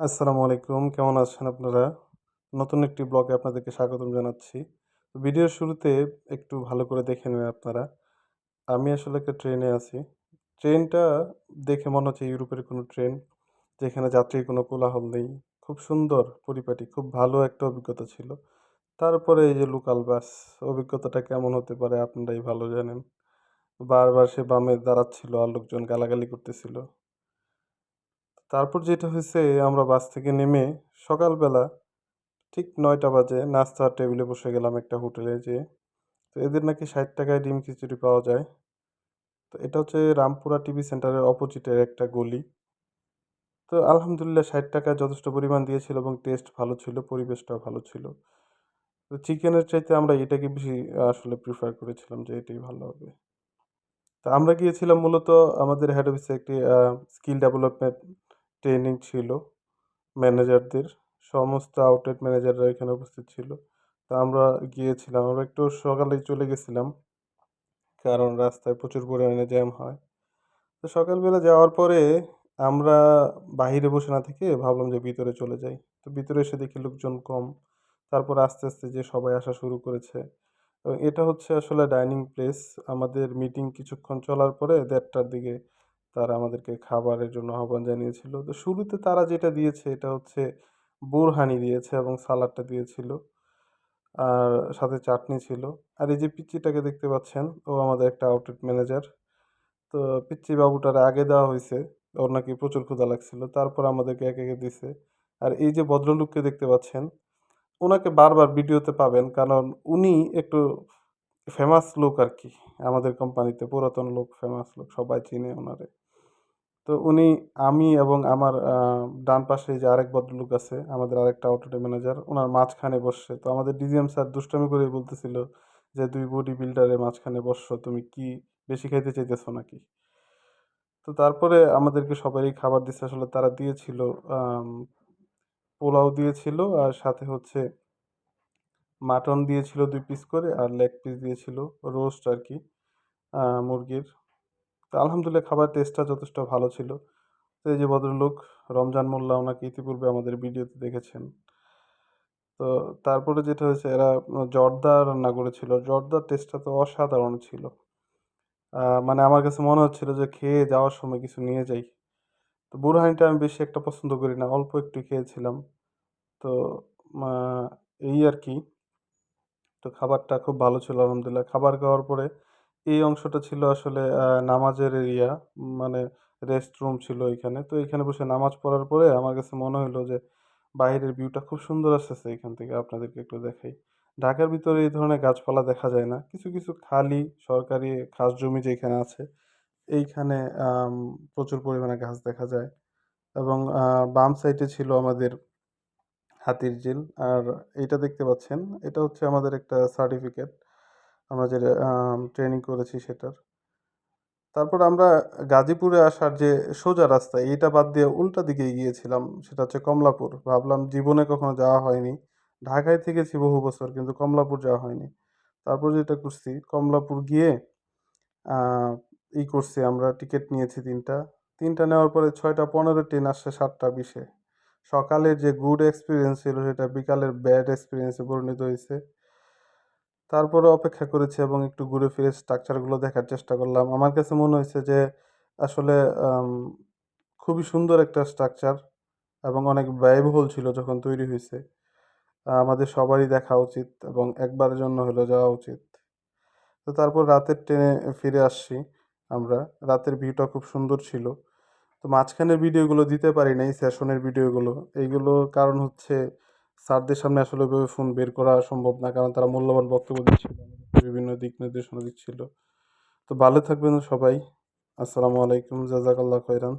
আসসালামু আলাইকুম। কেমন আছেন আপনারা? নতুন একটি ব্লগে আপনাদেরকে স্বাগতম জানাচ্ছি। ভিডিওর শুরুতে একটু ভালো করে দেখে নেবেন আপনারা। আমি আসলে একটা ট্রেনে আছি। ট্রেনটা দেখে মনে হচ্ছে ইউরোপের কোনো ট্রেন, যেখানে যাত্রীর কোনো কোলাহল নেই। খুব সুন্দর পরিপাটি, খুব ভালো একটা অভিজ্ঞতা ছিল। তারপরে এই যে লোকাল বাস অভিজ্ঞতাটা কেমন হতে পারে আপনারাই ভালো জানেন। বারবার সে বামে দাঁড়াচ্ছিল আর লোকজন গালাগালি করতেছিল। তারপর যেটা হয়েছে, আমরা বাস থেকে নেমে সকালবেলা ঠিক নয়টা বাজে নাস্তার টেবিলে বসে গেলাম একটা হোটেলে যেয়ে। তো এদের নাকি ষাট টাকায় ডিম খিচুড়ি পাওয়া যায়। তো এটা হচ্ছে রামপুরা টিভি সেন্টারের অপোজিটের একটা গলি। তো আলহামদুলিল্লাহ ষাট টাকায় যথেষ্ট পরিমাণ দিয়েছিল এবং টেস্ট ভালো ছিল, পরিবেশটাও ভালো ছিল। তো চিকেনের চাইতে আমরা এটাকে বেশি আসলে প্রিফার করেছিলাম যে এটাই ভালো হবে। তো আমরা গিয়েছিলাম মূলত আমাদের হেড অফিসে একটি স্কিল ডেভেলপমেন্ট ট্রেনিং ছিল, ম্যানেজারদের, সমস্ত আউটলেট ম্যানেজাররা এখানে উপস্থিত ছিল। তো আমরা গিয়েছিলাম, আমরা একটু সকালেই চলে গেছিলাম, কারণ রাস্তায় প্রচুর পরিমাণে জ্যাম হয়। তো সকালবেলা যাওয়ার পরে আমরা বাহিরে বসে না থেকে ভাবলাম যে ভিতরে চলে যাই। তো ভিতরে এসে দেখি লোকজন কম, তারপর আস্তে আস্তে যে সবাই আসা শুরু করেছে। এটা হচ্ছে আসলে ডাইনিং প্লেস। আমাদের মিটিং কিছুক্ষণ চলার পরে দেড়টার দিকে তারা আমাদেরকে খাবারের জন্য আহ্বান জানিয়েছিল। তো শুরুতে তারা যেটা দিয়েছে এটা হচ্ছে বোরহানি দিয়েছে এবং সালাডটা দিয়েছিল। আর সাথে চাটনি ছিল। আর এই যে পিচ্চিটাকে দেখতে পাচ্ছেন, ও আমাদের একটা আউটলেট ম্যানেজার তো পিচ্চি বাবুটার আগে দেওয়া হয়েছে, ওর নাকি প্রচুর ক্ষুধা লাগছিল, তারপর আমাদেরকে একে একে দিছে। আর এই যে ভদ্রলোককে দেখতে পাচ্ছেন, ওনাকে বারবার ভিডিওতে পাবেন, কারণ উনি একটু ফেমাস লোক আর কি। আমাদের কোম্পানিতে পুরাতন লোক ফেমাস লোক, সবাই চিনে ওনারে। তো উনি, আমি এবং আমার ডান পাশে যে আরেক ভদ্রলোক আছে, আমাদের আরেকটা আউটলেট ম্যানেজার ওনার মাঝখানে বসছে। তো আমাদের ডিজিএম স্যার দুষ্টামি করে বলতেছিল যে দুই বডি বিল্ডারের মাঝখানে বসছো, তুমি কি বেশি খাইতে চাইতেছো নাকি? তো তারপরে আমাদেরকে সবারই খাবার দিচ্ছে আসলে তারা দিয়েছিল পোলাও দিয়েছিল আর সাথে হচ্ছে মাটন দিয়েছিল দুই পিস করে আর লেগ পিস দিয়েছিল রোস্ট আর কি মুরগির। তো আলহামদুলিল্লাহ খাবার টেস্টটা যথেষ্ট ভালো ছিল। তো এই যে ভদ্রলোক রমজান মোল্লা ওনাকে ইতিপূর্বে আমাদের ভিডিওতে দেখেছেন। তো তারপরে যেটা হয়েছে, এরা জর্দা রান্না করেছিল। জর্দার টেস্টটা তো অসাধারণ ছিল। মানে আমার কাছে মনে হচ্ছিল যে খেয়ে যাওয়ার সময় কিছু নিয়ে যাই। তো বুরহানিটা আমি বেশি একটা পছন্দ করি না, অল্প একটু খেয়েছিলাম। তো এই আর কি। তো খাবারটা খুব ভালো ছিল আলহামদুলিল্লাহ। খাবার খাওয়ার পরে এই অংশটা ছিল আসলে নামাজের এরিয়া মানে রেস্ট রুম ছিল এখানে। তো এখানে বসে নামাজ পড়ার পরে আমার কাছে মনে হলো যে বাইরের ভিউটা খুব সুন্দর আসতেছে এখান থেকে। আপনাদেরকে একটু দেখাই। ঢাকার ভিতরে এই ধরনের গাছপালা দেখা যায় না। কিছু কিছু খালি সরকারি খাস জমি যেখানে আছে, এইখানে প্রচুর পরিমাণে গাছ দেখা যায়। এবং বাম সাইডে ছিল আমাদের হাতির ঝিল। আর এইটা দেখতে পাচ্ছেন, এটা হচ্ছে আমাদের একটা সার্টিফিকেট আমরা যে ট্রেনিং করেছি সেটার। তারপর আমরা গাজীপুরে আসার যে সোজা রাস্তা, এইটা বাদ দিয়ে উল্টা দিকে গিয়েছিলাম, সেটা হচ্ছে কমলাপুর। ভাবলাম জীবনে কখনো যাওয়া হয়নি। ঢাকায় থেকেছি বহু বছর, কিন্তু কমলাপুর যাওয়া হয়নি। তারপর যেটা করছি, কমলাপুর গিয়ে ই করছি আমরা, টিকিট নিয়েছি তিনটা। তিনটা নেওয়ার পরে ছয়টা পনেরো, ট্রেন আসছে সাতটা বিশে। সকালের যে গুড এক্সপিরিয়েন্স ছিল, সেটা বিকালের ব্যাড এক্সপিরিয়েন্সে পরিণত হয়েছে। তারপরে অপেক্ষা করেছি এবং একটু ঘুরে ফিরে স্ট্রাকচারগুলো দেখার চেষ্টা করলাম। আমার কাছে মনে হয়েছে যে, আসলে খুবই সুন্দর একটা স্ট্রাকচার এবং অনেক ব্যয়বহুল ছিল যখন তৈরি হয়েছে। আমাদের সবারই দেখা উচিত এবং একবারের জন্য হলেও যাওয়া উচিত। তো তারপর রাতের ট্রেনে ফিরে আসছি আমরা। রাতের ভিউটা খুব সুন্দর ছিল। তো মাঝখানের ভিডিওগুলো দিতে পারি নাই সেশনের ভিডিওগুলো এইগুলোর কারণ হচ্ছে স্যারদের সামনে আসলে ওইভাবে ফোন বের করা সম্ভব না, কারণ তারা মূল্যবান বক্তব্য দিচ্ছিল বিভিন্ন দিক নির্দেশনা দিচ্ছিল। তো ভালো থাকবেন সবাই। আসসালামু আলাইকুম, জাজাকাল্লাহ খৈরান